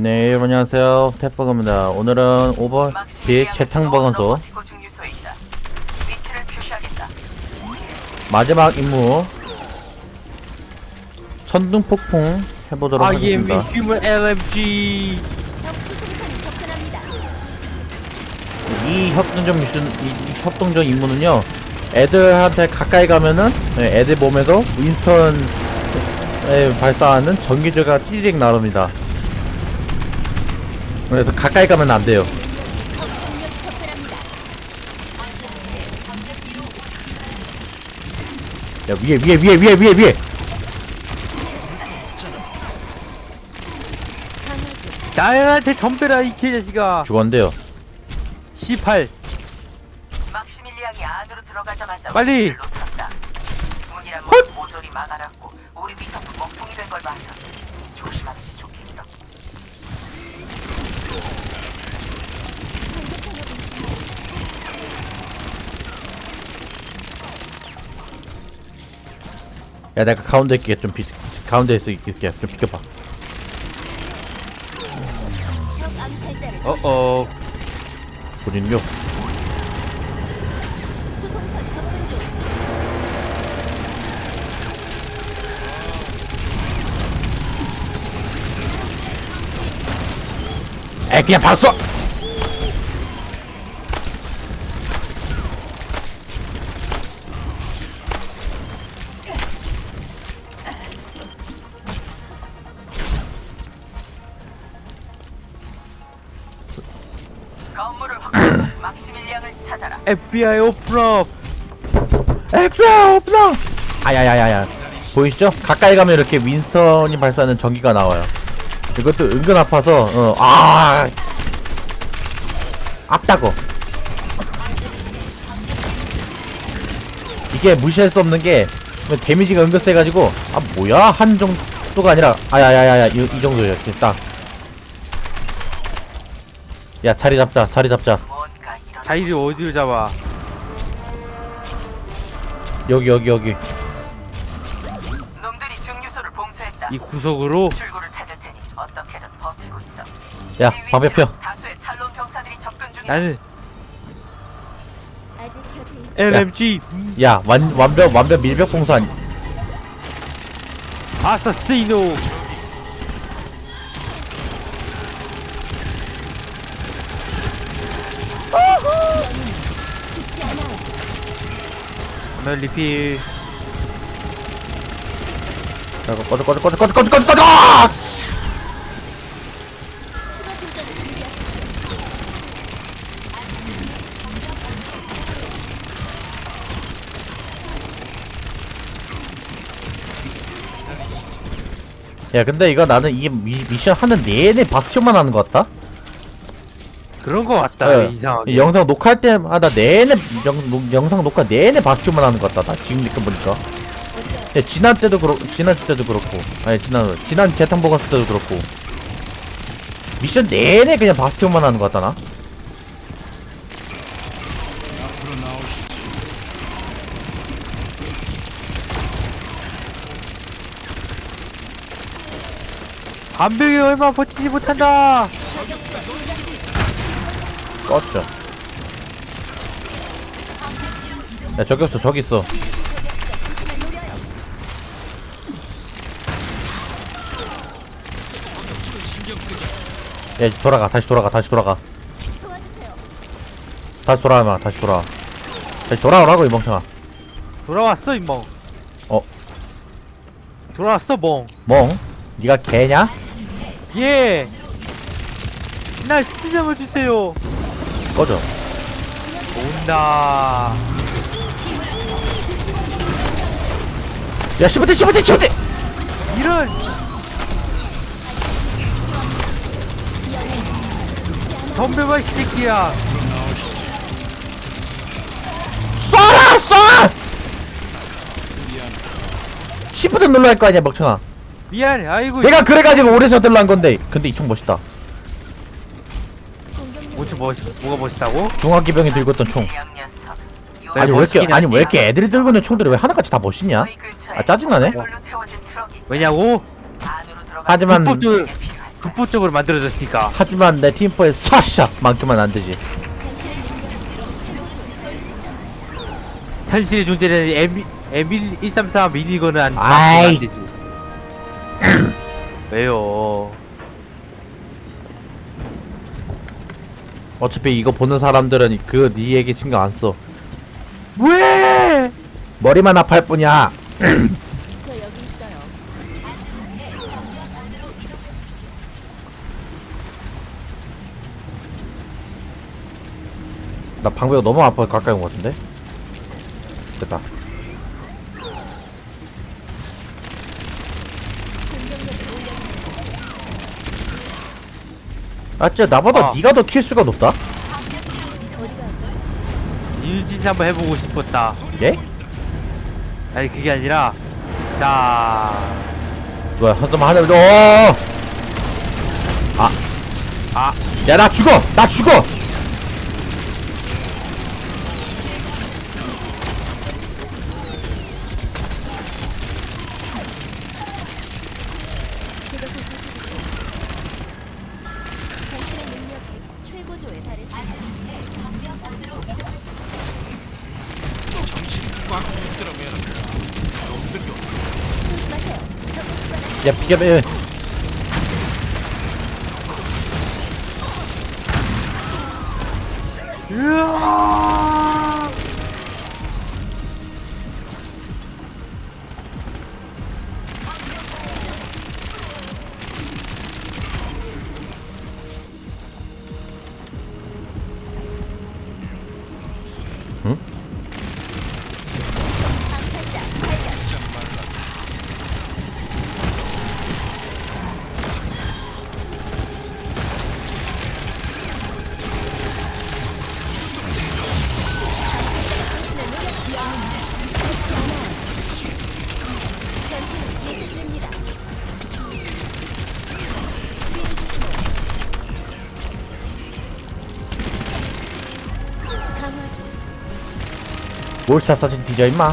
네, 여러분 안녕하세요. 태버거입니다. 오늘은 오버워치 재탕 버건소 위치를 표시하겠다. 마지막 임무 천둥 폭풍 해보도록 IMB 하겠습니다. 휴먼 LMG. 이 협동전 미션, 이, 이 협동전 임무는요, 애들한테 가까이 가면은 네, 애들 몸에서 윈스턴에 발사하는 전기줄가 찌리릭 나옵니다. 그래서 가까이 가면 안 돼요. 야 위에 위에 위에 위에 위에 위에 나연한테 덤벼라 이 개자식아 죽었는데요. 18 막시밀리앙이 안으로 들어가자마자 빨리! 야 내가 가운데 있게 좀 비, 가운데에서 있게 좀 비켜봐. 적 암살자를 조심. 어어 우리는요. 수송선 접근 중. 에 그냥. 건 FBI 오픈업 엑스야 없나? 아야야야야. 보이시죠? 가까이 가면 이렇게 윈스턴이 발사하는 전기가 나와요. 이것도 은근 아파서 어, 아 아프다고. 이게 무시할 수 없는 게 데미지가 은근 세가지고 아 뭐야 한 정도가 아니라 아야야야야 이, 이 정도예요 이렇게 딱. 야 자리 잡자 자리 잡자 자리를 어디로 잡아 여기 여기 여기 놈들이 증류소를 봉쇄했다. 이 구석으로 출구를 찾을 테니 어떻게든 버티고 있어. 야 이 방패 펴 위치로 다수의 탈론 병사들이 접근 중이야. 나는 아직 곁에 있어. LMG 야, 완, 완벽, 완벽 밀벽 아니. 아사시노 오늘 리필 자, 이거 꺼져, 꺼져, 꺼져, 꺼져, 꺼져, 꺼져. 야, 근데 이거 나는 이 미, 미션 하는 내내 바스티온만 하는 것 같다? 그런 거 같다 어, 이상하게 이 영상 녹화할 때마다 내내, 영, 녹- 영상 녹화 내내 바스티온만 하는 것 같다. 나 지금 느껴 보니까. 야, 지난 때도 그렇, 지난 때도 그렇고. 아니, 지난, 지난 재탕 먹었을 때도 그렇고. 미션 내내 그냥 바스티온만 하는 것 같다, 나? 반병이 얼마 버티지 못한다 껐죠. 야, 저기 있어, 저기 있어. 야, 돌아가, 다시 돌아가, 다시 돌아가. 다시 돌아와, 다시 돌아와. 다시 돌아오라고, 이 멍청아. 돌아왔어 이멍 어. 돌아왔어 멍 멍? 니가 개냐? 예! 날 수정을 주세요 꺼져. 온다 야, 시부대, 시부대, 시부대! 이런 덤벼봐 이 새끼야 쏴라, 쏴! 시부대 눌러 할 거 아니야, 멍청아. 미안해 아이고 내가 그래가지고 오래 서들러 한 건데. 근데 이 총 멋있다. 뭐지 멋 뭐가 멋있다고? 중화기병이 들고 있던 총. 네, 아니, 왜 이렇게, 멋있긴 아니. 왜 이렇게 애들이 들고 있는 총들이 왜 하나같이 다 멋있냐? 아, 짜증나네. 왜냐고? 하지만 불법들 필요할 극보적으로 만들어졌으니까 하지만 내 팀포에 사샤 만큼만 안 되지 현실의 존재는 M M1 134 미니건은 안, 아이. 안 되지 왜요 어차피 이거 보는 사람들은 그 네 얘기 신경 안 써. 왜 머리만 아파할 뿐이야. 저 여기 있어요. 나 방배가 너무 아파 가까이 온 것 같은데? 됐다 아 진짜 나보다 아. 네가 더 킬수가 높다? 이유짓 한번 해보고 싶었다 예? 아니 그게 아니라 자 뭐야 잠깐만 하자 어! 아. 아. 야 나 죽어! 나 죽어! 야 비켜봐 으 뭘 샀어지 뒤져 임마?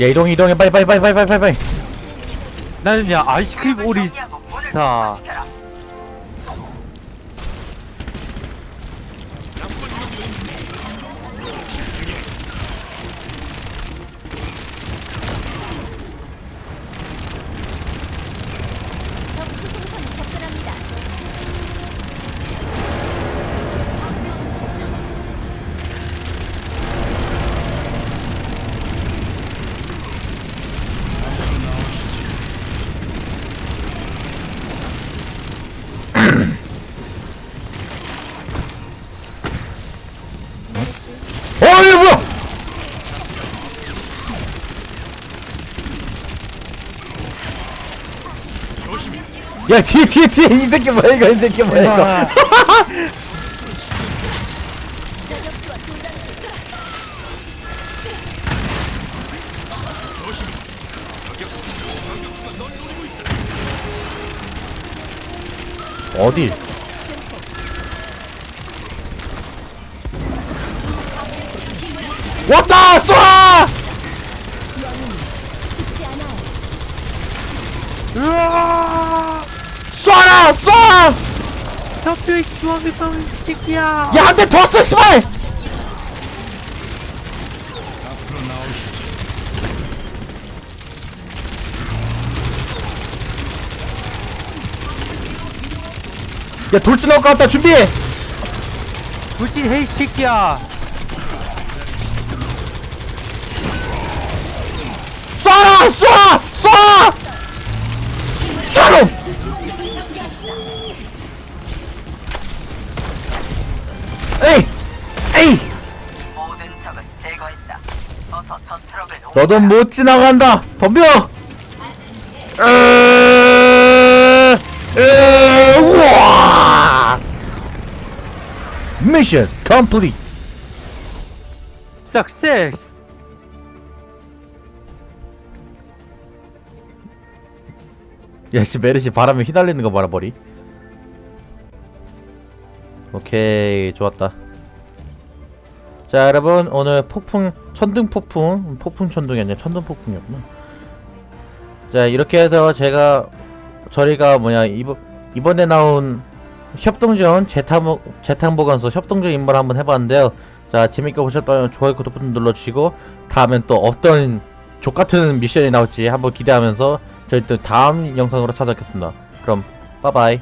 야 이동 이동해. 빨리 빨리 빨리 빨리 빨리 빨리 나는 야 아이스크림 오리 자. 야 뒤에 뒤에 뒤에 이 새끼 뭐야 이거 이 새끼 뭐야 이거. 어디 왔다 쏴. 으아 쏴라 쏴! 협조의 주황의 빵 새끼야 야 한 대더써 씨발! 야 돌진 나올 것 같다 준비해! 돌진 헤이 새끼야 쏴라 쏴! 쏴! 샤롬! 너도 못 지나간다. 덤벼! 으, 으, 우와! 미션 컴플리트 석세스 야씨 메르시 바람에 휘날리는 거 봐라 머리. 오케이 좋았다 자 여러분 오늘 폭풍 천둥 폭풍 폭풍 천둥이 아니라 천둥 폭풍이었구나. 자 이렇게 해서 제가 저희가 뭐냐 이번 이번에 나온 협동전 재탕 재탕 보관소 협동전 임무를 한번 해봤는데요. 자 재밌게 보셨다면 좋아요 구독 버튼 눌러주시고 다음엔 또 어떤 족같은 미션이 나올지 한번 기대하면서 저희 또 다음 영상으로 찾아뵙겠습니다. 그럼 빠바이